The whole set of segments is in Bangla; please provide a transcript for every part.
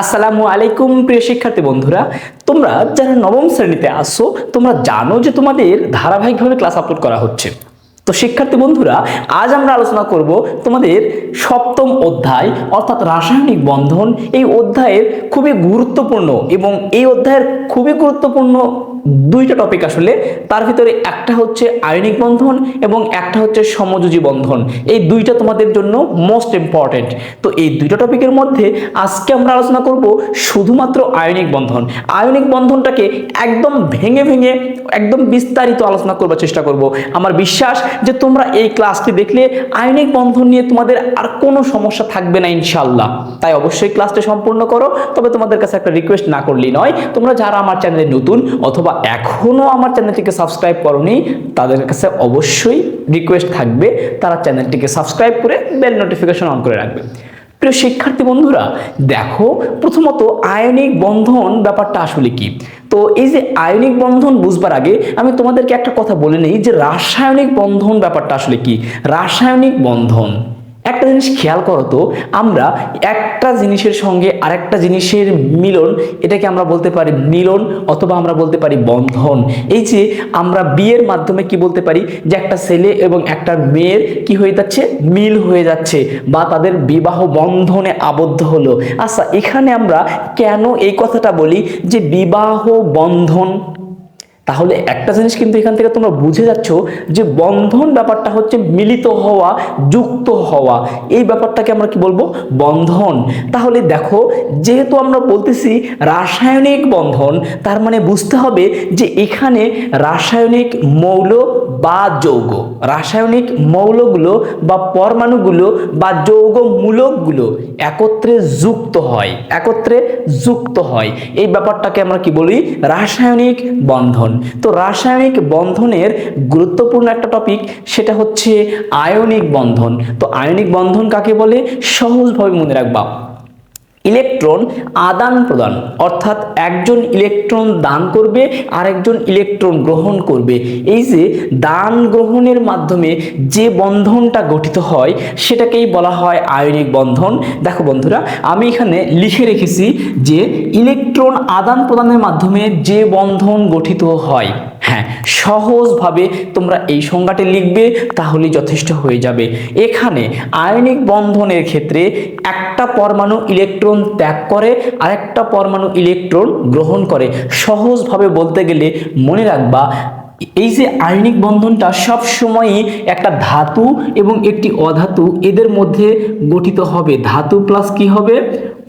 আসসালামু আলাইকুম, প্রিয় শিক্ষার্থী বন্ধুরা। তোমরা যারা নবম শ্রেণীতে আসছো তোমরা জানো যে তোমাদের ধারাবাহিকভাবে ক্লাস আপলোড করা হচ্ছে। তো শিক্ষার্থী বন্ধুরা, আজ আমরা আলোচনা করব তোমাদের সপ্তম অধ্যায়, অর্থাৎ রাসায়নিক বন্ধন। এই অধ্যায়ের খুবই গুরুত্বপূর্ণ এবং এই অধ্যায়ের খুবই গুরুত্বপূর্ণ দুইটা টপিক আসলে। তার ভিতরে একটা হচ্ছে আয়নিক বন্ধন এবং একটা হচ্ছে সমযোজী বন্ধন। এই দুইটা তোমাদের জন্য মোস্ট ইম্পর্টেন্ট তো এই দুইটা টপিকের মধ্যে আজকে আমরা আলোচনা করব শুধুমাত্র আয়নিক বন্ধন। আয়নিক বন্ধনটাকে একদম ভেঙে ভেঙে, একদম বিস্তারিত আলোচনা করবার চেষ্টা করব। আমার বিশ্বাস যে তোমরা এই ক্লাসটি দেখলে আয়নিক বন্ধন নিয়ে তোমাদের আর কোনো সমস্যা থাকবে না ইনশাল্লাহ তাই অবশ্যই ক্লাসটা সম্পূর্ণ করো। তবে তোমাদের কাছে একটা রিকোয়েস্ট না করলেই নয়। তোমরা যারা আমার চ্যানেলে নতুন অথবা এখনও আমার চ্যানেলটিকে সাবস্ক্রাইব করনি, তাদের কাছে অবশ্যই রিকোয়েস্ট থাকবে, তারা চ্যানেলটিকে সাবস্ক্রাইব করে বেল নোটিফিকেশন অন করে রাখবে। প্রিয় শিক্ষার্থী বন্ধুরা, দেখো, প্রথমত আয়নিক বন্ধন ব্যাপারটা আসলে কি? তো এই যে আয়নিক বন্ধন বুঝবার আগে আমি তোমাদেরকে একটা কথা বলে নিই যে রাসায়নিক বন্ধন ব্যাপারটা আসলে কি? রাসায়নিক বন্ধন। একটা জিনিস খেয়াল করো তো, আমরা একটা জিনিসের সঙ্গে আরেকটা জিনিসের মিলন, এটাকে আমরা বলতে পারি মিলন অথবা আমরা বলতে পারি বন্ধন। এই যে আমরা বিয়ের মাধ্যমে কি বলতে পারি? যে একটা ছেলে এবং একটা মেয়ের কি হয়ে যাচ্ছে? মিল হয়ে যাচ্ছে বা তাদের বিবাহ বন্ধনে আবদ্ধ হলো। আচ্ছা এখানে আমরা কেন এই কথাটা বলি? যে বিবাহ বন্ধন তাহলে একটা জিনিস কিন্তু এখান থেকে তোমরা বুঝে যাচ্ছ যে বন্ধন ব্যাপারটা হচ্ছে মিলিত হওয়া, যুক্ত হওয়া। এই ব্যাপারটাকে আমরা কি বলব? বন্ধন। তাহলে দেখো, যেহেতু আমরা বলতেছি রাসায়নিক বন্ধন, তার মানে বুঝতে হবে যে এখানে রাসায়নিক মৌল বা যৌগ, রাসায়নিক মৌলগুলো বা পরমাণুগুলো বা যৌগ মূলকগুলো একত্রে যুক্ত হয়, একত্রে যুক্ত হয়। এই ব্যাপারটাকে আমরা কি বলি? রাসায়নিক বন্ধন। তো রাসায়নিক বন্ধনের গুরুত্বপূর্ণ একটা টপিক সেটা হচ্ছে আয়নিক বন্ধন। তো আয়নিক বন্ধন কাকে বলে? সহজভাবে মনে রাখবা। ইলেকট্রন আদান প্রদান, অর্থাৎ একজন ইলেকট্রন দান করবে আর একজন ইলেকট্রন গ্রহণ করবে। এই যে দান গ্রহণের মাধ্যমে যে বন্ধনটা গঠিত হয়, সেটাকেই বলা হয় আয়নিক বন্ধন। দেখো বন্ধুরা, আমি এখানে লিখে রেখেছি যে ইলেকট্রন আদান প্রদানের মাধ্যমে যে বন্ধন গঠিত হয় হ্যাঁ সহজভাবে তোমরা এই সংজ্ঞাটি লিখবে, তাহলেই যথেষ্ট হয়ে যাবে। এখানে আয়নিক বন্ধনের ক্ষেত্রে একটা পরমাণু ইলেকট্রন ত্যাগ করে, আরেকটা পরমাণু ইলেকট্রন গ্রহণ করে। সহজভাবে বলতে গেলে মনে রাখবা, এই যে আয়নিক বন্ধনটা সব সময়ই একটা ধাতু এবং একটি অধাতু, এদের মধ্যে গঠিত হবে। ধাতু প্লাস কি হবে?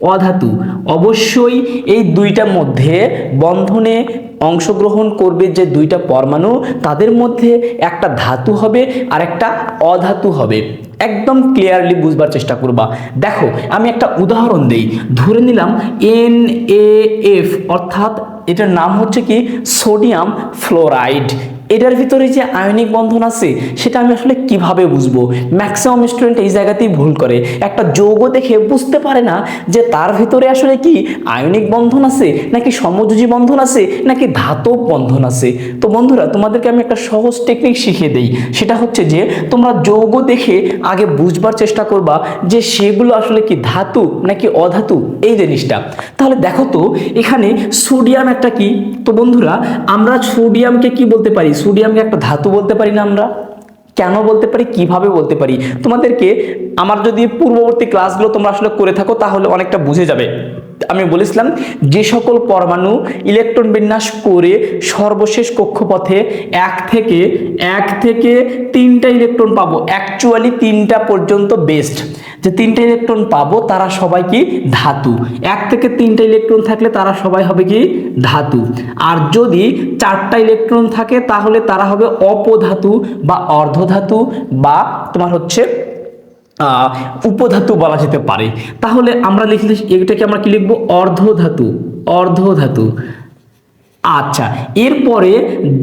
অধাতু। অবশ্যই এই দুইটার মধ্যে বন্ধনে অংশগ্রহণ করবে যে দুইটা পরমাণু, তাদের মধ্যে একটা ধাতু হবে আর একটা অধাতু হবে। একদম ক্লিয়ারলি বুঝবার চেষ্টা করবা। দেখো, আমি একটা উদাহরণ দেই। ধরে নিলাম এন এ এফ অর্থাৎ এটার নাম হচ্ছে কি? সোডিয়াম ফ্লোরাইড এটার ভিতরে যে আয়নিক বন্ধন আছে, সেটা আমি আসলে কীভাবে বুঝব? ম্যাক্সিমাম স্টুডেন্ট এই জায়গাতেই ভুল করে। একটা যৌগ দেখে বুঝতে পারে না যে তার ভিতরে আসলে কি আয়নিক বন্ধন আছে, নাকি সমযোজী বন্ধন আছে, নাকি ধাতব বন্ধন আছে? তো বন্ধুরা, তোমাদেরকে আমি একটা সহজ টেকনিক শিখিয়ে দেই। সেটা হচ্ছে যে, তোমরা যৌগ দেখে আগে বুঝবার চেষ্টা করবা যে সেগুলো আসলে কি ধাতু, নাকি অধাতু? এই জিনিসটা। তাহলে দেখো তো, এখানে সোডিয়াম একটা কি? তো বন্ধুরা, আমরা সোডিয়ামকে কি বলতে পারি? সোডিয়ামকে একটা ধাতু বলতে পারি না আমরা? কেন বলতে পারি? কীভাবে বলতে পারি? তোমাদেরকে আমার যদি পূর্ববর্তী ক্লাসগুলো তোমরা আসলে করে থাকো, তাহলে অনেকটা বুঝে যাবে। আমি বলেছিলাম, যে সকল পরমাণু ইলেকট্রন বিন্যাস করে সর্বশেষ কক্ষপথে এক থেকে এক থেকে তিনটা ইলেকট্রন পাবো। অ্যাকচুয়ালি তিনটা পর্যন্ত বেস্ট যে তিনটা ইলেকট্রন পাবো, তারা সবাই কি? ধাতু। এক থেকে তিনটা ইলেকট্রন থাকলে তারা সবাই হবে কি? ধাতু। আর যদি চারটা ইলেকট্রন থাকে, তাহলে তারা হবে অপধাতু বা অর্ধধাতু বা তোমার হচ্ছে উপধাতু বলা যেতে পারে। তাহলে আমরা লিখলে এটাকে আমরা কি লিখব? অর্ধধাতু। অর্ধধাতু। আচ্ছা এরপরে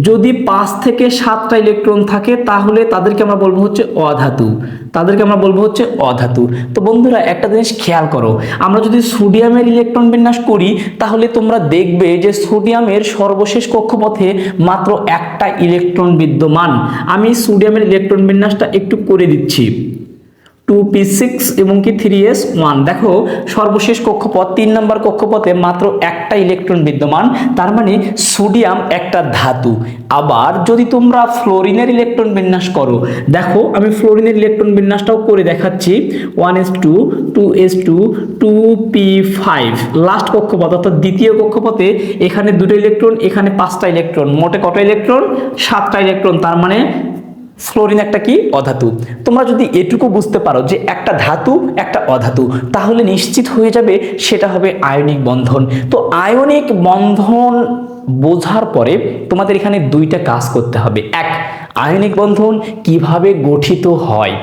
যদি পাঁচ থেকে সাতটা ইলেকট্রন থাকে, তাহলে তাদেরকে আমরা বলব হচ্ছে অধাতু। তাদেরকে আমরা বলব হচ্ছে অধাতু। তো বন্ধুরা, একটা জিনিস খেয়াল করো, আমরা যদি সোডিয়ামের ইলেকট্রন বিন্যাস করি, তাহলে তোমরা দেখবে যে সোডিয়ামের সর্বশেষ কক্ষপথে মাত্র একটা ইলেকট্রন বিদ্যমান। আমি সোডিয়ামের ইলেকট্রন বিন্যাসটা একটু করে দিচ্ছি। টু পি সিক্স এবং কি থ্রি এস ওয়ান। দেখো, সর্বশেষ কক্ষপথ, তিন নম্বর কক্ষপথে মাত্র একটা ইলেকট্রন বিদ্যমান, তার মানে সোডিয়াম একটা ধাতু। আবার যদি তোমরা ফ্লোরিনের ইলেকট্রন বিন্যাস করো, দেখো, আমি ফ্লোরিনের ইলেকট্রন বিন্যাসটাও করে দেখাচ্ছি। One S two two S two two P five. Last কক্ষপথ, অর্থাৎ দ্বিতীয় কক্ষপথে এখানে দুটো ইলেকট্রন, এখানে পাঁচটা ইলেকট্রন। মোটে কটা ইলেকট্রন? সাতটা ইলেকট্রন, তার মানে ফ্লোরিন একটা কি? অধাতু। তোমরা যদি এটুকু বুঝতে পারো যে একটা ধাতু, একটা অধাতু, তাহলে নিশ্চিত হয়ে যাবে সেটা হবে আয়নিক বন্ধন। তো আয়নিক বন্ধন বোঝার পরে তোমাদের এখানে দুইটা কাজ করতে হবে। এক, আয়নিক বন্ধন কীভাবে গঠিত হয়?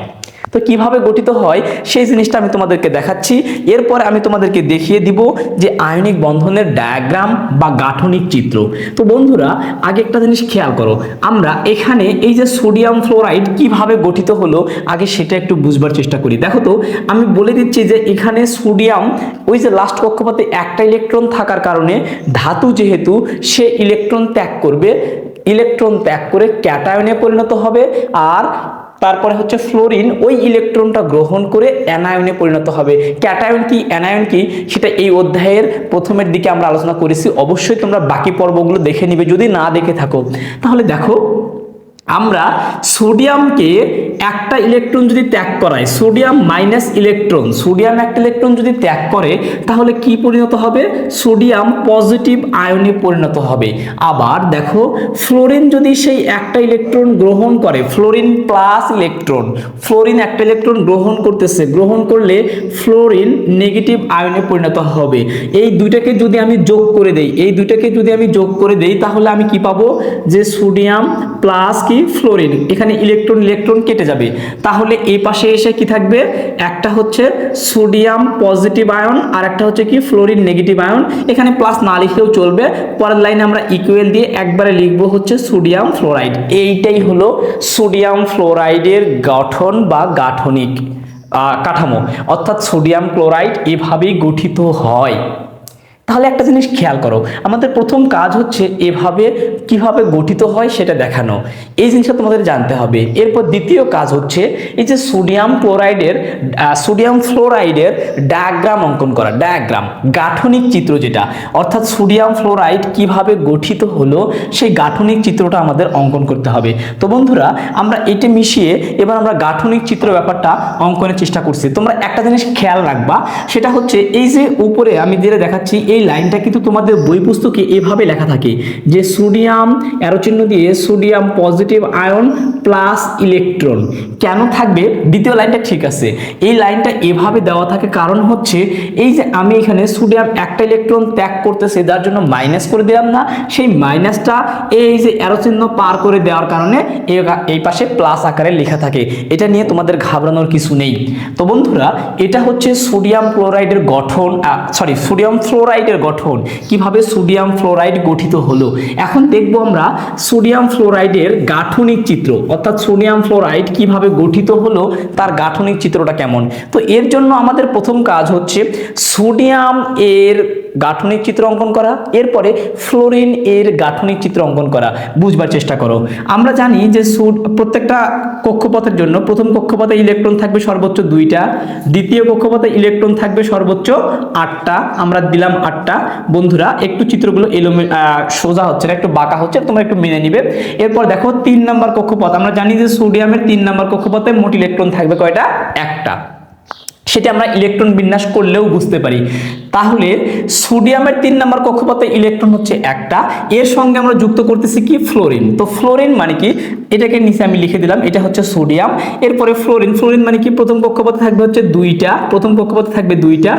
তো কীভাবে গঠিত হয় সেই জিনিসটা আমি তোমাদেরকে দেখাচ্ছি। এরপরে আমি তোমাদেরকে দেখিয়ে দিব যে আয়নিক বন্ধনের ডায়াগ্রাম বা গাঠনিক চিত্র। তো বন্ধুরা, আগে একটা জিনিস খেয়াল করো। আমরা এখানে এই যে সোডিয়াম ফ্লোরাইড কীভাবে গঠিত হলো, আগে সেটা একটু বুঝবার চেষ্টা করি। দেখো তো, আমি বলে দিচ্ছি যে এখানে সোডিয়াম ওই যে লাস্ট কক্ষপথে একটা ইলেকট্রন থাকার কারণে ধাতু যেহেতু, সে ইলেকট্রন ত্যাগ করবে। ইলেকট্রন ত্যাগ করে ক্যাটায়নে পরিণত হবে। আর তারপরে হচ্ছে ফ্লোরিন, ওই ইলেকট্রনটা গ্রহণ করে অ্যানায়নে পরিণত হবে। ক্যাটায়ন কি, অ্যানায়ন কি, সেটা এই অধ্যায়ের প্রথমের দিকে আমরা আলোচনা করেছি। অবশ্যই তোমরা বাকি পর্বগুলো দেখে নিবে। যদি না দেখে থাকো, তাহলে দেখো আমরা সোডিয়ামকে একটা ইলেকট্রন যদি ত্যাগ করাই, সোডিয়াম মাইনাস ইলেকট্রন, সোডিয়াম একটা ইলেকট্রন যদি ত্যাগ করে, তাহলে কি পরিণত হবে? সোডিয়াম পজিটিভ আয়নে পরিণত হবে। আবার দেখো, ফ্লোরিন যদি সেই একটা ইলেকট্রন গ্রহণ করে, ফ্লোরিন প্লাস ইলেকট্রন, ফ্লোরিন একটা ইলেকট্রন গ্রহণ করতেছে, গ্রহণ করলে ফ্লোরিন নেগেটিভ আয়নে পরিণত হবে। এই দুইটাকে যদি আমি যোগ করে দেই, এই দুইটাকে যদি আমি যোগ করে দেই, তাহলে আমি কি পাবো? যে সোডিয়াম প্লাস কি? ফ্লোরিন, এখানে ইলেকট্রন ইলেকট্রন কেটে যাবে। তাহলে এই পাশে এসে কি থাকবে? একটা হচ্ছে সোডিয়াম পজিটিভ আয়ন, আর একটা হচ্ছে কি ফ্লোরিন নেগেটিভ আয়ন। এখানে প্লাস না লিখলেও চলবে। পরের লাইনে আমরা ইকুয়েল দিয়ে একবারে লিখব হচ্ছে সোডিয়াম ফ্লোরাইড। এইটাই হলো সোডিয়াম ফ্লোরাইডের গঠন বা গাঠনিক কাঠামো। অর্থাৎ সোডিয়াম ক্লোরাইড এভাবেই গঠিত হয়। তাহলে একটা জিনিস খেয়াল করো, আমাদের প্রথম কাজ হচ্ছে এভাবে কীভাবে গঠিত হয় সেটা দেখানো। এই জিনিসটা তোমাদের জানতে হবে। এরপর দ্বিতীয় কাজ হচ্ছে এই যে সোডিয়াম ক্লোরাইডের সোডিয়াম ফ্লোরাইডের ডায়াগ্রাম অঙ্কন করা ডায়াগ্রাম গাঠনিক চিত্র যেটা। অর্থাৎ সোডিয়াম ফ্লোরাইড কীভাবে গঠিত হলো, সেই গাঠনিক চিত্রটা আমাদের অঙ্কন করতে হবে। তো বন্ধুরা, আমরা এটা মিশিয়ে এবার আমরা গাঠনিক চিত্র ব্যাপারটা অঙ্কনের চেষ্টা করছি। তোমরা একটা জিনিস খেয়াল রাখবা, সেটা হচ্ছে এই যে উপরে আমি যেটা দেখাচ্ছি, এই লাইনটা কিন্তু তোমাদের বই পুস্তকে এভাবে লেখা থাকে যে সোডিয়াম অ্যারো চিহ্ন দিয়ে sodium positive ion plus electron. কেন থাকবে? দ্বিতীয় লাইনটা ঠিক আছে। এই লাইনটা এভাবে দেওয়া থাকে কারণ হচ্ছে এই যে আমি এখানে সোডিয়াম একটা ইলেকট্রন ত্যাগ করতেছে, যার জন্য মাইনাস করে দিলাম না, সেই মাইনাসটা এই যে অ্যারো চিহ্ন পার করে দেওয়ার কারণে এই এই পাশে প্লাস আকারে লেখা থাকে। এটা নিয়ে তোমাদের ঘাবড়ানোর কিছু নেই। তো বন্ধুরা, এটা হচ্ছে সোডিয়াম ক্লোরাইডের গঠন সরি সোডিয়াম ফ্লোরাইডের গঠন, কীভাবে সোডিয়াম ফ্লোরাইড গঠিত হলো? এখন দেখব আমরা সোডিয়াম ফ্লোরাইডের গাঠনিক চিত্র, অর্থাৎ সোডিয়াম ফ্লোরাইড কীভাবে গঠিত হলো, তার গাঠনিক চিত্রটা কেমন? তো এর জন্য আমাদের প্রথম কাজ হচ্ছে সোডিয়াম এর গাঠনিক চিত্র অঙ্কন করা, এরপরে ফ্লোরিন এর গাঠনিক চিত্র অঙ্কন করা, বুঝবার চেষ্টা করো। আমরা জানি যে সুড- প্রত্যেকটা কক্ষপথের জন্য প্রথম কক্ষপথে ইলেকট্রন থাকবে সর্বোচ্চ দুইটা, দ্বিতীয় কক্ষপথে ইলেকট্রন থাকবে সর্বোচ্চ আটটা, আমরা দিলাম আটটা। বন্ধুরা, একটু চিত্রগুলো এলোমে সোজা হচ্ছে না, একটু বাঁকা হচ্ছে, তোমরা একটু মেনে নিবে। এরপর দেখো, তিন নাম্বার কক্ষপথ, আমরা জানি যে সোডিয়ামের তিন নাম্বার কক্ষপথে মোট ইলেকট্রন থাকবে কয়টা? একটা। সেটা আমরা ইলেকট্রন বিন্যাস করলেও বুঝতে পারি। তাহলে সোডিয়ামের তিন নম্বর কক্ষপথে ইলেকট্রন হচ্ছে একটা। এর সঙ্গে আমরা যুক্ত করতেছি কি? ফ্লোরিন তো ফ্লোরিন মানে কি? এটাকে নিচে আমি লিখে দিলাম, এটা হচ্ছে সোডিয়াম এরপরে ফ্লোরিন ফ্লোরিন মানে কি? প্রথম কক্ষপথে থাকবে হচ্ছে দুইটা। প্রথম কক্ষপথে থাকবে দুইটা।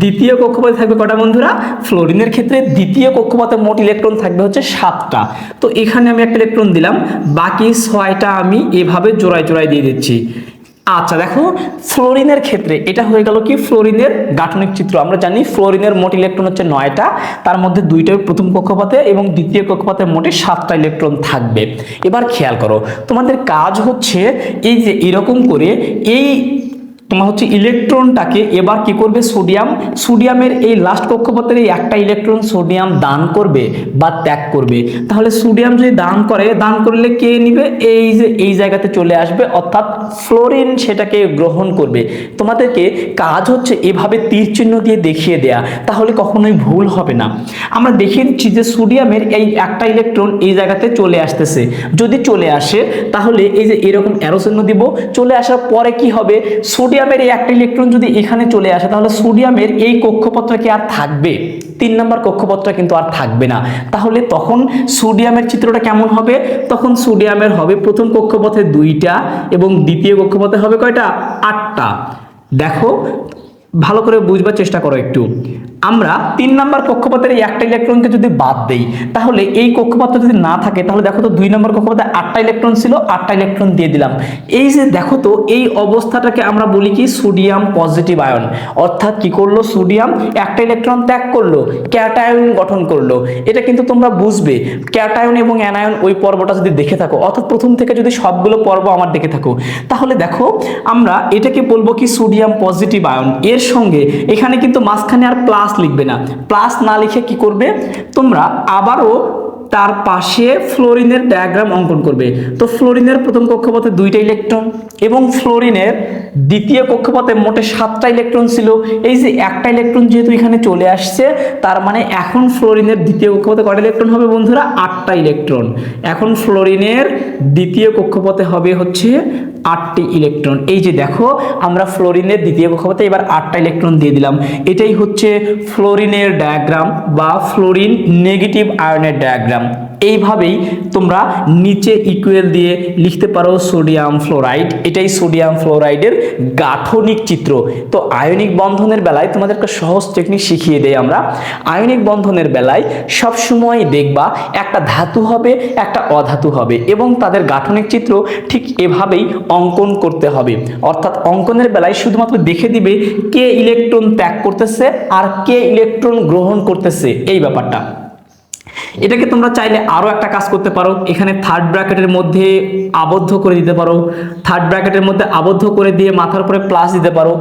দ্বিতীয় কক্ষপথে থাকবে কটা বন্ধুরা? ফ্লোরিনের ক্ষেত্রে দ্বিতীয় কক্ষপথে মোট ইলেকট্রন থাকবে হচ্ছে সাতটা। তো এখানে আমি একটা ইলেকট্রন দিলাম। বাকি ছয়টা আমি এভাবে জোড়ায় জোড়ায় দিয়ে দিচ্ছি। আচ্ছা দেখো, ফ্লোরিনের ক্ষেত্রে এটা হয়ে গেল কি? ফ্লোরিনের গাঠনিক চিত্র। আমরা জানি ফ্লোরিনের মোট ইলেকট্রন হচ্ছে নয়টা, তার মধ্যে দুইটা প্রথম কক্ষপাতে এবং দ্বিতীয় কক্ষপথে মোটে সাতটা ইলেকট্রন থাকবে। এবার খেয়াল করো, তোমাদের কাজ হচ্ছে এই যে এরকম করে এই তোমার হচ্ছে ইলেকট্রনটাকে এবার কি করবে? সোডিয়াম, সোডিয়ামের এই লাস্ট কক্ষপথের এই একটা ইলেকট্রন সোডিয়াম দান করবে বা ত্যাগ করবে। তাহলে সোডিয়াম যদি দান করে, দান করলে কে নিবে? এই যে, এই জায়গাতে চলে আসবে, অর্থাৎ ফ্লোরিন সেটাকে গ্রহণ করবে। তোমাদেরকে কাজ হচ্ছে এভাবে তীর চিহ্ন দিয়ে দেখিয়ে দেয়া, তাহলে কখনোই ভুল হবে না। আমরা দেখিয়ে দিচ্ছি যে সোডিয়ামের এই একটা ইলেকট্রন এই জায়গাতে চলে আসতেছে। যদি চলে আসে, তাহলে এই যে এরকম অ্যারো চিহ্ন দিব। চলে আসার পরে কি হবে? সোডিয়ামের এই একটা ইলেকট্রন যদি এখানে চলে আসে, তাহলে সোডিয়ামের এই কক্ষপত্র কি আর থাকবে? তিন নম্বর কক্ষপথটা কিন্তু আর থাকবে না। তাহলে তখন সোডিয়ামের চিত্রটা কেমন হবে? তখন সোডিয়ামের হবে প্রথম কক্ষপথে দুইটা এবং দ্বিতীয় কক্ষপথে হবে কয়টা? আটটা। দেখো, ভালো করে বুঝবার চেষ্টা করো একটু। আমরা তিন নাম্বার কক্ষপথের এই একটা ইলেকট্রনকে যদি বাদ দেই, তাহলে এই কক্ষপথটা যদি না থাকে, তাহলে দেখো তো দুই নম্বর কক্ষপথে আটটা ইলেকট্রন ছিল, আটটা ইলেকট্রন দিয়ে দিলাম। এই যে দেখো তো, এই অবস্থাটাকে আমরা বলি কি? সোডিয়াম পজিটিভ আয়ন অর্থাৎ কি করল? সোডিয়াম একটা ইলেকট্রন ত্যাগ করল ক্যাটায়ন গঠন করল। এটা কিন্তু তোমরা বুঝবে ক্যাটায়ন এবং অ্যানায়ন ওই পর্বটা যদি দেখে থাকো, অর্থাৎ প্রথম থেকে যদি সবগুলো পর্ব আমার দেখে থাকো, তাহলে দেখো আমরা এটাকে বলব কি? সোডিয়াম পজিটিভ আয়ন এর সঙ্গে এখানে কিন্তু মাঝখানে আর প্লাস লিখবে না। প্লাস না লিখে কি করবে? তোমরা আবারও তার পাশে ফ্লোরিনের ডায়াগ্রাম অঙ্কন করবে। তো ফ্লোরিনের প্রথম কক্ষপথে দুইটা ইলেকট্রন এবং ফ্লোরিনের দ্বিতীয় কক্ষপথে মোটে সাতটা ইলেকট্রন ছিল। এই যে একটা ইলেকট্রন যেহেতু এখানে চলে আসছে, তার মানে এখন ফ্লোরিনের দ্বিতীয় কক্ষপথে কটা ইলেকট্রন হবে বন্ধুরা? আটটা ইলেকট্রন এখন ফ্লোরিনের দ্বিতীয় কক্ষপথে হবে হচ্ছে আটটি ইলেকট্রন এই যে দেখো, আমরা ফ্লোরিনের দ্বিতীয় কক্ষপথে এবার আটটা ইলেকট্রন দিয়ে দিলাম। এটাই হচ্ছে ফ্লোরিনের ডায়াগ্রাম বা ফ্লোরিন নেগেটিভ আয়নের ডায়াগ্রাম এইভাবেই তোমরা নিচে ইকুয়েল দিয়ে লিখতে পারো সোডিয়াম ফ্লোরাইড। এটাই সোডিয়াম ফ্লোরাইডের গাঠনিক চিত্র। তো আয়নিক বন্ধনের বেলায় তোমাদেরকে সহজ টেকনিক শিখিয়ে দেই আমরা। আয়নিক বন্ধনের বেলায় সবসময় দেখবা একটা ধাতু হবে, একটা অধাতু হবে এবং তাদের গাঠনিক চিত্র ঠিক এভাবেই অঙ্কন করতে হবে। অর্থাৎ অঙ্কনের বেলায় শুধুমাত্র দেখে দিবে কে ইলেকট্রন ত্যাগ করতেছে আর কে ইলেকট্রন গ্রহণ করতেছে। এই ব্যাপারটা। এটাকে তোমরা চাইলে আরও একটা কাজ করতে পারো। এখানে থার্ড ব্র্যাকেটের মধ্যে আবদ্ধ করে দিতে পারো। থার্ড ব্র্যাকেটের মধ্যে আবদ্ধ করে দিয়ে মাথার উপরে প্লাস দিতে পারো।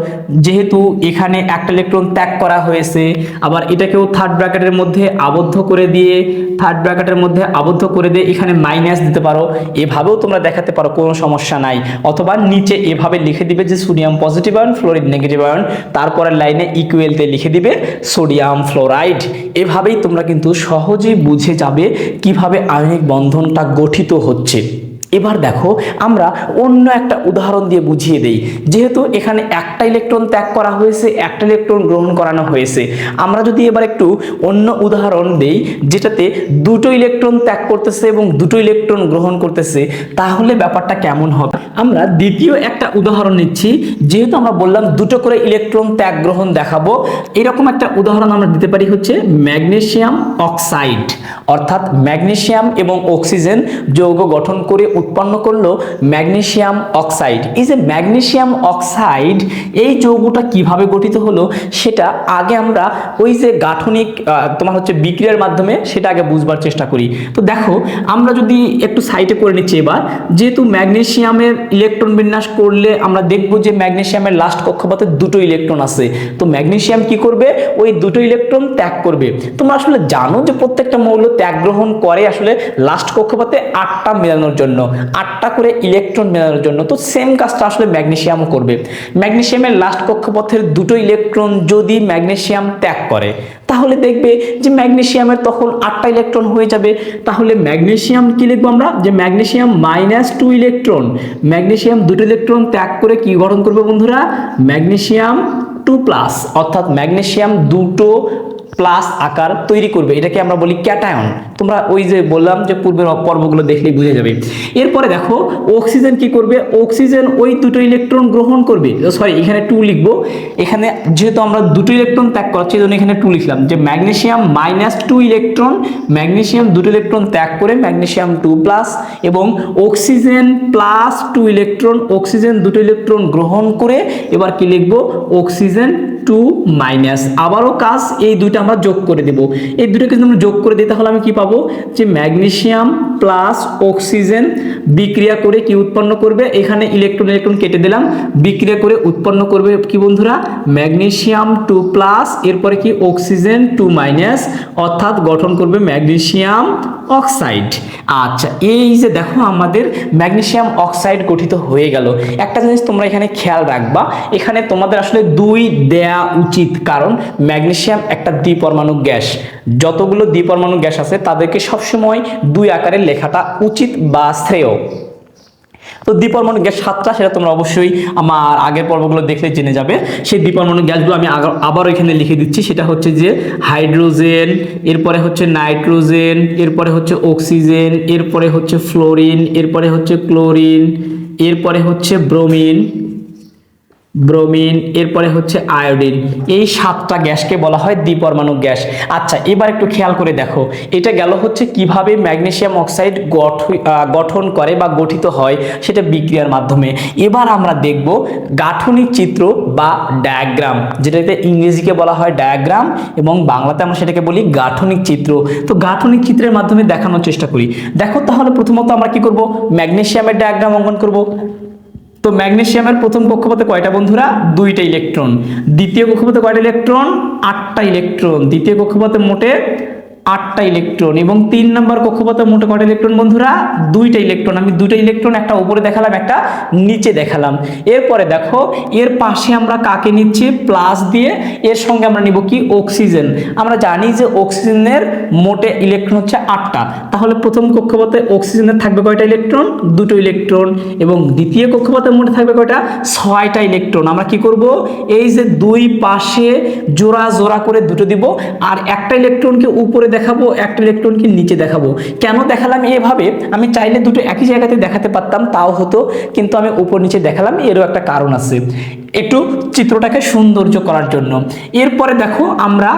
যেহেতু এখানে একটা ইলেকট্রন ত্যাগ করা হয়েছে, আবার এটাকেও থার্ড ব্র্যাকেটের মধ্যে আবদ্ধ করে দিয়ে থার্ড ব্র্যাকেটের মধ্যে আবদ্ধ করে দিয়ে এখানে মাইনাস দিতে পারো। এভাবেও তোমরা দেখাতে পারো, কোনো সমস্যা নাই। অথবা নিচে এভাবে লিখে দিবে যে sodium positive ion fluoride negative ion তারপরের লাইনে ইকুয়েলতে লিখে দিবে সোডিয়াম ফ্লোরাইড এভাবেই তোমরা কিন্তু সহজেই বুঝে যাবে কীভাবে আয়নিক বন্ধনটা গঠিত হচ্ছে। এবার দেখো, আমরা অন্য একটা উদাহরণ দিয়ে বুঝিয়ে দেই। যেহেতু এখানে একটা ইলেকট্রন ত্যাগ করা হয়েছে, একটা ইলেকট্রন গ্রহণ করানো হয়েছে। আমরা যদি এবার একটু অন্য উদাহরণ দেই, যেটাতে দুটো ইলেকট্রন ত্যাগ করতেছে এবং দুটো ইলেকট্রন গ্রহণ করতেছে, তাহলে ব্যাপারটা কেমন হবে? আমরা দ্বিতীয় একটা উদাহরণ নিচ্ছি। যেহেতু আমরা বললাম দুটো করে ইলেকট্রন ত্যাগ গ্রহণ দেখাবো, এরকম একটা উদাহরণ আমরা দিতে পারি হচ্ছে ম্যাগনেশিয়াম অক্সাইড। অর্থাৎ ম্যাগনেশিয়াম এবং অক্সিজেন যৌগ গঠন করে উৎপন্ন করল ম্যাগনেশিয়াম অক্সাইড। এই যে ম্যাগনেশিয়াম অক্সাইড, এই যৌগটা কীভাবে গঠিত হলো সেটা আগে আমরা ওই যে গাঠনিক তোমার হচ্ছে বিক্রিয়ার মাধ্যমে সেটা আগে বুঝবার চেষ্টা করি। তো দেখো, আমরা যদি একটু সাইডে করে নিচ্ছি এবার, যেহেতু ম্যাগনেসিয়ামের ইলেকট্রন বিন্যাস করলে আমরা দেখব যে ম্যাগনেশিয়ামের লাস্ট কক্ষপথে দুটো ইলেকট্রন আছে। তো ম্যাগনেসিয়াম কি করবে? ওই দুটো ইলেকট্রন ত্যাগ করবে। তোমরা আসলে জানো যে প্রত্যেকটা মৌল ত্যাগ গ্রহণ করে আসলে লাস্ট কক্ষপথে আটটা মেলানোর জন্য। আটটা করে ইলেকট্রন মেলানোর জন্য, তো সেম কাজটা আসলে ম্যাগনেসিয়ামও করবে। ম্যাগনেসিয়ামের লাস্ট কক্ষপথের দুটো ইলেকট্রন যদি ম্যাগনেসিয়াম ত্যাগ করে, তাহলে দেখবে যে ম্যাগনেসিয়ামের তখন আটটা ইলেকট্রন হয়ে যাবে। তাহলে ম্যাগনেসিয়াম কি লিখব আমরা? যে magnesium minus two electron magnesium দুটো ইলেকট্রন ত্যাগ করে কি গঠন করবে বন্ধুরা? ম্যাগনেসিয়াম টু প্লাস অর্থাৎ ম্যাগনেশিয়াম দুটো প্লাস আকার তৈরি করবে। এটাকে আমরা বলি ক্যাটায়ন তোমরা ওই যে বললাম যে পূর্বের পর্বগুলো দেখলেই বুঝে যাবে। এরপরে দেখো অক্সিজেন কি করবে? অক্সিজেন ওই দুটো ইলেকট্রন গ্রহণ করবে। সরি এখানে টু লিখব। এখানে যেহেতু আমরা দুটো ইলেকট্রন ত্যাগ এই জন্য এখানে টু লিখলাম। যে magnesium minus two electron magnesium দুটো ইলেকট্রন ত্যাগ করে ম্যাগনেসিয়াম টু প্লাস এবং oxygen plus two electron oxygen দুটো ইলেকট্রন গ্রহণ করে এবার কি লিখব? অক্সিজেন টু মাইনাস আবারও কাজ, এই দুইটা আমরা যোগ করে দেব। এই দুটোকে যদি আমরা যোগ করে দিই, তাহলে আমি কি পাবো? যে ম্যাগনেসিয়াম প্লাস অক্সিজেন বিক্রিয়া করে কি উৎপন্ন করবে? এখানে ইলেকট্রন ইলেকট্রন কেটে দিলাম, বিক্রিয়া করে উৎপন্ন করবে কি বন্ধুরা? ম্যাগনেসিয়াম টু প্লাস, এরপরে কি অক্সিজেন টু মাইনাস, অর্থাৎ গঠন করবে ম্যাগনেসিয়াম অক্সাইড। আচ্ছা এই যে দেখো আমাদের ম্যাগনেসিয়াম অক্সাইড গঠিত হয়ে গেল। একটা জিনিস তোমরা এখানে খেয়াল রাখবা, এখানে তোমাদের আসলে দুই দেয়া উচিত। কারণ ম্যাগনেসিয়াম একটা দ্বিপরমাণু গ্যাস। যতগুলো দ্বিপরমাণু গ্যাস আছে, তাদেরকে সবসময় দুই আকারে লেখাটা উচিত বা শ্রেয়। তো দ্বিপরমাণু গ্যাস সাতটা, সেটা তোমরা অবশ্যই আমার আগের পর্বগুলো দেখলে জেনে যাবে। সেই দ্বিপরমাণু গ্যাসগুলো আমি আবার এখানে লিখে দিচ্ছি। সেটা হচ্ছে যে হাইড্রোজেন, এরপরে হচ্ছে নাইট্রোজেন, এরপরে হচ্ছে অক্সিজেন, এরপরে হচ্ছে ফ্লোরিন, এরপরে হচ্ছে ক্লোরিন, এরপরে হচ্ছে ব্রোমিন। ব্রোমিন এরপরে হচ্ছে আয়োডিন এই সাতটা গ্যাসকে বলা হয় দ্বিপরমাণু গ্যাস। আচ্ছা এবার একটু খেয়াল করে দেখো। এটা গেল হচ্ছে কীভাবে ম্যাগনেশিয়াম অক্সাইড গঠ- গঠন করে বা গঠিত হয় সেটা বিক্রিয়ার মাধ্যমে। এবার আমরা দেখব গাঠনিক চিত্র বা ডায়াগ্রাম যেটাতে ইংরেজিকে বলা হয় ডায়াগ্রাম এবং বাংলাতে আমরা সেটাকে বলি গাঠনিক চিত্র। তো গাঠনিক চিত্রের মাধ্যমে দেখানোর চেষ্টা করি। দেখো তাহলে প্রথমত আমরা কি করব? ম্যাগনেশিয়ামের ডায়াগ্রাম অঙ্কন করব। তো ম্যাগনেসিয়ামের প্রথম কক্ষপথে কয়টা বন্ধুরা? দুইটা ইলেকট্রন। দ্বিতীয় কক্ষপথে কয়টা ইলেকট্রন? আটটা ইলেকট্রন। দ্বিতীয় কক্ষপথে মোটে আটটা ইলেকট্রন এবং তিন নম্বর কক্ষপথে মোটে কয়টা ইলেকট্রন বন্ধুরা? দুইটা ইলেকট্রন আমি দুইটা ইলেকট্রন একটা উপরে দেখালাম, একটা নিচে দেখালাম। এরপরে দেখো, এর পাশে আমরা কাকে নিচ্ছি? প্লাস দিয়ে। এর সঙ্গে আমরা নিব কি? অক্সিজেন। আমরা জানি যে অক্সিজেনের মোটে ইলেকট্রন হচ্ছে আটটা। তাহলে প্রথম কক্ষপথে অক্সিজেনের থাকবে কয়টা ইলেকট্রন দুটো ইলেকট্রন এবং দ্বিতীয় কক্ষপথের মোটে থাকবে কয়টা? ছয়টা ইলেকট্রন আমরা কি করব? এই যে দুই পাশে জোড়া জোড়া করে দুটো দিব। আর একটা ইলেকট্রনকে উপরে দেখাবো, একটা ইলেকট্রনকে নিচে দেখাবো। কেন দেখালাম এভাবে? আমি চাইলে দুটো একই জায়গাতে দেখাতে পারতাম, তাও হতো, কিন্তু আমি উপর নিচে দেখালাম, এরও একটা কারণ আছে। একটু চিত্রটাকে সৌন্দর্য করার জন্য। এরপরে দেখো আমরা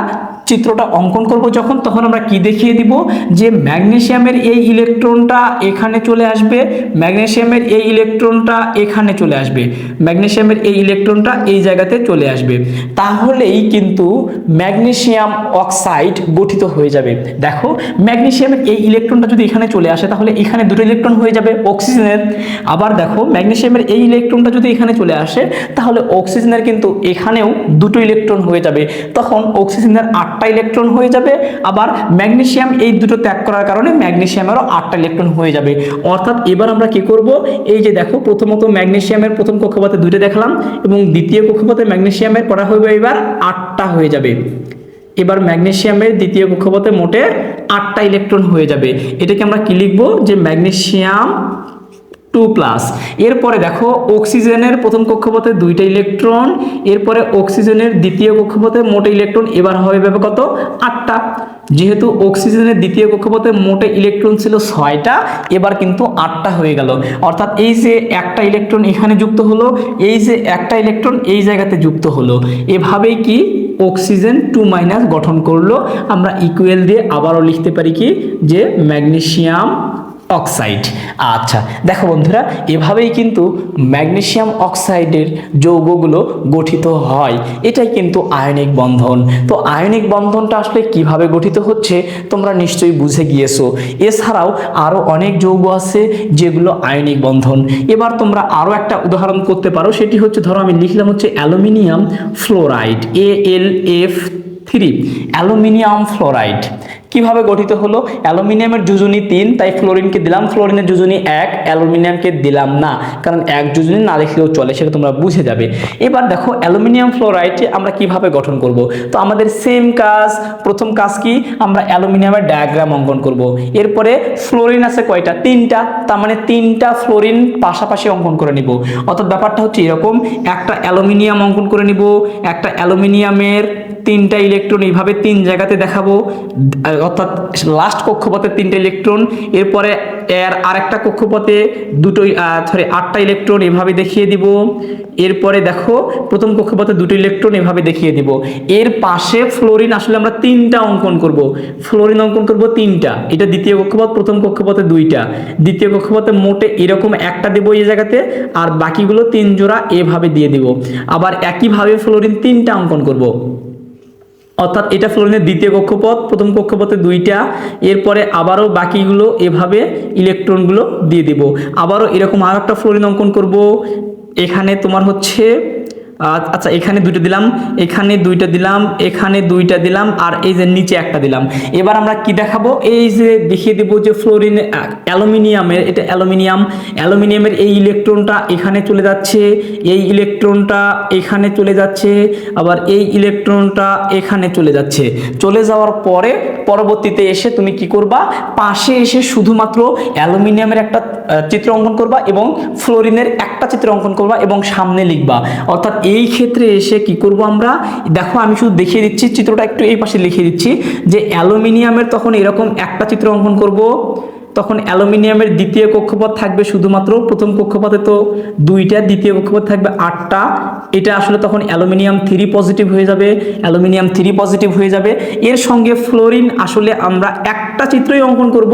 চিত্রটা অঙ্কন করব যখন, তখন আমরা কি দেখিয়ে দিব? যে ম্যাগনেসিয়ামের এই ইলেকট্রনটা এখানে চলে আসবে, ম্যাগনেসিয়ামের এই ইলেকট্রনটা এখানে চলে আসবে ম্যাগনেশিয়ামের এই ইলেকট্রনটা এই জায়গাতে চলে আসবে। তাহলেই কিন্তু ম্যাগনেসিয়াম অক্সাইড গঠিত হয়ে যাবে। দেখো, ম্যাগনেসিয়ামের এই ইলেকট্রনটা যদি এখানে চলে আসে, তাহলে এখানে দুটো ইলেকট্রন হয়ে যাবে, অক্সিজেনের। আবার দেখো ম্যাগনেশিয়ামের এই ইলেকট্রনটা যদি এখানে চলে আসে, তাহলে অক্সিজেনের কিন্তু এখানেও দুটো ইলেকট্রন হয়ে যাবে। তখন অক্সিজেনের আটটা ইলেকট্রন হয়ে যাবে, আবার ম্যাগনেশিয়াম এই দুটো ত্যাগ করার কারণে ম্যাগনেশিয়ামেরও আটটা ইলেকট্রন হয়ে যাবে। অর্থাৎ এবার আমরা কি করব? এই যে দেখো, প্রথমত ম্যাগনেশিয়ামের প্রথম কক্ষপথে দুইটা দেখলাম এবং দ্বিতীয় কক্ষপথে ম্যাগনেসিয়ামের করা হবে এবার আটটা হয়ে যাবে। এবার ম্যাগনেশিয়ামের দ্বিতীয় কক্ষপথে মোটে আটটা ইলেকট্রন হয়ে যাবে। এটাকে আমরা কি লিখব? যে ম্যাগনেসিয়াম টু প্লাস এরপরে দেখো অক্সিজেনের প্রথম কক্ষপথে দুইটা ইলেকট্রন এরপরে অক্সিজেনের দ্বিতীয় কক্ষপথে মোটে ইলেকট্রন এবার হবে ভাবে কত? আটটা। যেহেতু অক্সিজেনের দ্বিতীয় কক্ষপথে মোটে ইলেকট্রন ছিল ছয়টা, এবার কিন্তু আটটা হয়ে গেল। অর্থাৎ এই যে একটা ইলেকট্রন এখানে যুক্ত হলো, এই যে একটা ইলেকট্রন এই জায়গাতে যুক্ত হলো। এভাবেই কি? অক্সিজেন টু মাইনাস গঠন করল। আমরা ইকুয়েল দিয়ে আবারও লিখতে পারি কি? যে ম্যাগনেসিয়াম অক্সাইড। আচ্ছা দেখো বন্ধুরা, এভাবেই কিন্তু ম্যাগনেশিয়াম অক্সাইডের যৌগগুলো গঠিত হয়। এটাই কিন্তু আয়নিক বন্ধন। তো আয়নিক বন্ধনটা আসলে কীভাবে গঠিত হচ্ছে, তোমরা নিশ্চয়ই বুঝে গিয়েছো। এছাড়াও আরও অনেক যৌগ আছে যেগুলো আয়নিক বন্ধন। এবার তোমরা আরও একটা উদাহরণ করতে পারো, সেটি হচ্ছে, ধরো আমি লিখলাম হচ্ছে aluminium fluoride, A L F three, aluminium fluoride. কীভাবে গঠিত হলো? অ্যালুমিনিয়ামের যোজনী তিন, তাই ফ্লোরিনকে দিলাম। ফ্লোরিনের যোজনী এক, অ্যালুমিনিয়ামকে দিলাম না। কারণ এক যোজনী না লিখলেও চলে, সেটা তোমরা বুঝে যাবে। এবার দেখো, অ্যালুমিনিয়াম ফ্লোরাইডে আমরা কীভাবে গঠন করব? তো আমাদের সেম কাজ, প্রথম কাজ কি? আমরা অ্যালুমিনিয়ামের ডায়াগ্রাম অঙ্কন করব। এরপরে ফ্লোরিন আছে কয়টা? তিনটা। তার মানে তিনটা ফ্লোরিন পাশাপাশি অঙ্কন করে নিব। অর্থাৎ ব্যাপারটা হচ্ছে এরকম, একটা অ্যালুমিনিয়াম অঙ্কন করে নিব, একটা অ্যালুমিনিয়ামের তিনটা ইলেকট্রন এইভাবে তিন জায়গাতে দেখাবো। অর্থাৎ লাস্ট কক্ষপথে তিনটে ইলেকট্রন এরপরে এর আরেকটা কক্ষপথে দুটোই সরি আটটা ইলেকট্রন এভাবে দেখিয়ে দিব। এরপরে দেখো, প্রথম কক্ষপথে দুটো ইলেকট্রন এভাবে দেখিয়ে দিব। এর পাশে ফ্লোরিন আসলে আমরা তিনটা অঙ্কন করব। ফ্লোরিন অঙ্কন করব তিনটা। এটা দ্বিতীয় কক্ষপথ, প্রথম কক্ষপথে দুইটা। দ্বিতীয় কক্ষপথে মোটে এরকম একটা দেবো এই জায়গাতে, আর বাকিগুলো তিন জোড়া এভাবে দিয়ে দিব। আবার একইভাবে ফ্লোরিন তিনটা অঙ্কন করব। অর্থাৎ এটা ফ্লোরিনের দ্বিতীয় কক্ষপথ, প্রথম কক্ষপথে দুইটা, এরপরে আবারও বাকিগুলো এভাবে ইলেকট্রনগুলো দিয়ে দিব। আবারও এরকম আর একটা ফ্লোরিন অঙ্কন করব। এখানে তোমার হচ্ছে আচ্ছা এখানে দুইটা দিলাম, এখানে দুইটা দিলাম, এখানে দুইটা দিলাম, আর এই যে নিচে একটা দিলাম। এবার আমরা কি দেখাবো? এই যে দেখিয়ে দেবো যে ফ্লোরিন অ্যালুমিনিয়ামের, এটা অ্যালুমিনিয়াম, অ্যালুমিনিয়ামের এই ইলেকট্রনটা এখানে চলে যাচ্ছে, এই ইলেকট্রনটা এখানে চলে যাচ্ছে, আবার এই ইলেকট্রনটা এখানে চলে যাচ্ছে। চলে যাওয়ার পরে পরবর্তীতে এসে তুমি কি করবা? পাশে এসে শুধুমাত্র অ্যালুমিনিয়ামের একটা চিত্র অঙ্কন করবা এবং ফ্লোরিনের একটা চিত্র অঙ্কন করবা এবং সামনে লিখবা। অর্থাৎ এই ক্ষেত্রে এসে কি করব আমরা? দেখো, আমি শুধু দেখিয়ে দিচ্ছি, চিত্রটা একটু এই পাশে লিখে দিচ্ছি যে অ্যালুমিনিয়ামের তখন এরকম একটা চিত্র অঙ্কন করব। তখন অ্যালুমিনিয়ামের দ্বিতীয় কক্ষপথ থাকবে শুধুমাত্র, প্রথম কক্ষপথে তো দুইটা, দ্বিতীয় কক্ষপথ থাকবে আটটা। এটা আসলে তখন অ্যালুমিনিয়াম থ্রি পজিটিভ হয়ে যাবে, অ্যালুমিনিয়াম থ্রি পজিটিভ হয়ে যাবে। এর সঙ্গে ফ্লোরিন আসলে আমরা একটা চিত্রই অঙ্কন করব।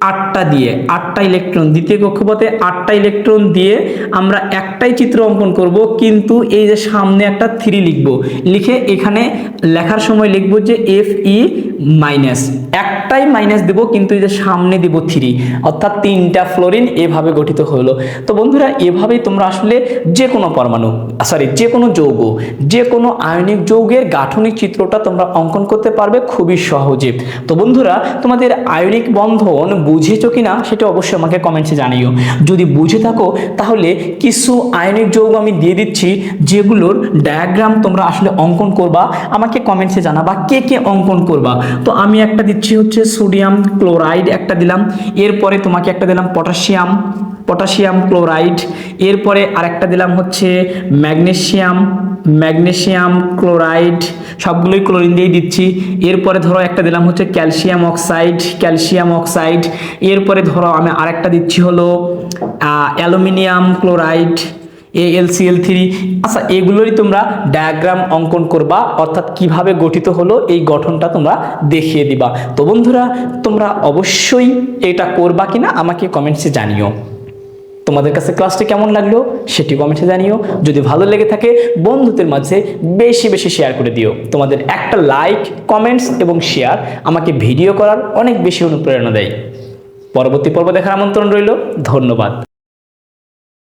আটটা দিয়ে, আটটা ইলেকট্রন দ্বিতীয় কক্ষপথে আটটা ইলেকট্রন দিয়ে আমরা একটাই চিত্র অঙ্কন করব, কিন্তু এই যে সামনে একটা থ্রি লিখব। লিখে এখানে লেখার সময় লিখব যে এফ ই মাইনাস একটাই মাইনাস দেব, কিন্তু এই যে সামনে দিব থ্রি অর্থাৎ তিনটা ফ্লোরিন এভাবে গঠিত হলো। তো বন্ধুরা, এভাবেই তোমরা আসলে যে কোনো পরমাণু সরি যে কোনো যৌগ, যে কোনো আয়নিক যৌগের গাঠনিক চিত্রটা তোমরা অঙ্কন করতে পারবে খুবই সহজে। তো বন্ধুরা, তোমাদের আয়নিক বন্ধন বুঝেছ কিনা, সেটা অবশ্যই আমাকে কমেন্টসে জানিও। যদি বুঝে থাকো, তাহলে কিছু আয়নিক যৌগ আমি দিয়ে দিচ্ছি, যেগুলোর ডায়াগ্রাম তোমরা আসলে অঙ্কন করবা। আমাকে কমেন্টসে জানাবা, কে কে অঙ্কন করবা। তো আমি একটা দিচ্ছি হচ্ছে সোডিয়াম ক্লোরাইড একটা দিলাম, এরপরে তোমাকে একটা দিলাম পটাশিয়াম পটাশিয়াম ক্লোরাইড, এরপরে আরেকটা দিলাম হচ্ছে ম্যাগনেশিয়াম ম্যাগনেশিয়াম ক্লোরাইড, সবগুলোই ক্লোরিন দিয়েই দিচ্ছি। এরপরে ধরো একটা দিলাম হচ্ছে ক্যালসিয়াম অক্সাইড ক্যালসিয়াম অক্সাইড, এরপরে ধরো আমি আরেকটা দিচ্ছি হলো অ্যালুমিনিয়াম ক্লোরাইড এএলসিএল থ্রি আচ্ছা এগুলোরই তোমরা ডায়াগ্রাম অঙ্কন করবা, অর্থাৎ কীভাবে গঠিত হলো এই গঠনটা তোমরা দেখিয়ে দিবা। তো বন্ধুরা, তোমরা অবশ্যই এটা করবা কিনা আমাকে কমেন্টসে জানিও। তোমাদের কাছে ক্লাসটি কেমন লাগল সেটি কমেন্টে জানিও। যদি ভালো লেগে থাকে, বন্ধুদের মাঝে বেশি বেশি শেয়ার করে দিও। তোমাদের একটা লাইক কমেন্টস এবং শেয়ার আমাকে ভিডিও করার অনেক বেশি অনুপ্রেরণা দেয়। পরবর্তী পর্ব দেখার আমন্ত্রণ রইল। ধন্যবাদ।